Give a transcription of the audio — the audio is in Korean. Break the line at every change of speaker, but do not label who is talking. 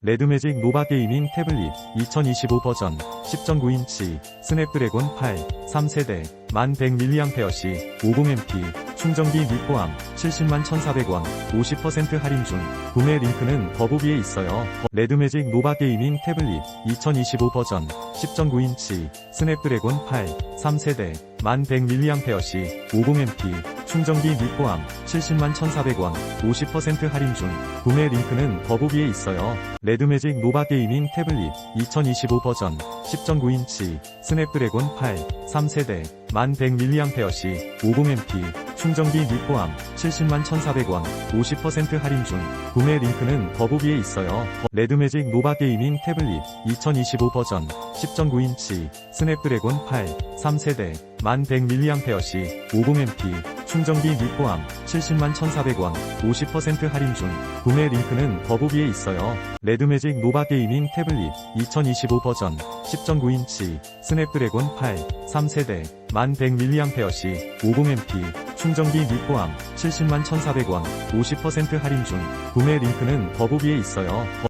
레드매직 노바 게이밍 태블릿 2025 버전 10.9인치 스냅드래곤 8 3세대 1100mAh 50MP 충전기 및 포함 70만 1,400원 50% 할인 중 구매 링크는 더보기에 있어요. 레드매직 노바 게이밍 태블릿 2025 버전 10.9인치 스냅드래곤 8 3세대 1100mAh 50MP 충전기 및 포함 70만 1,400원 50% 할인 중 구매 링크는 더보기에 있어요. 레드매직 노바 게이밍 태블릿 2025 버전 10.9인치 스냅드래곤 8 3세대 1100mAh 50MP 충전기 및 포함 70만 1,400원 50% 할인 중 구매 링크는 더보기에 있어요. 레드매직 노바 게이밍 태블릿 2025 버전 10.9인치 스냅드래곤 8 3세대 1100mAh 50MP 충전기 및 포함 70만 1,400원 50% 할인 중 구매 링크는 더보기에 있어요. 레드매직 노바 게이밍 태블릿 2025 버전 10.9인치 스냅드래곤 8 3세대 1100mAh 50MP 충전기 및 포함 70만 1,400원 50% 할인 중 구매 링크는 더보기에 있어요.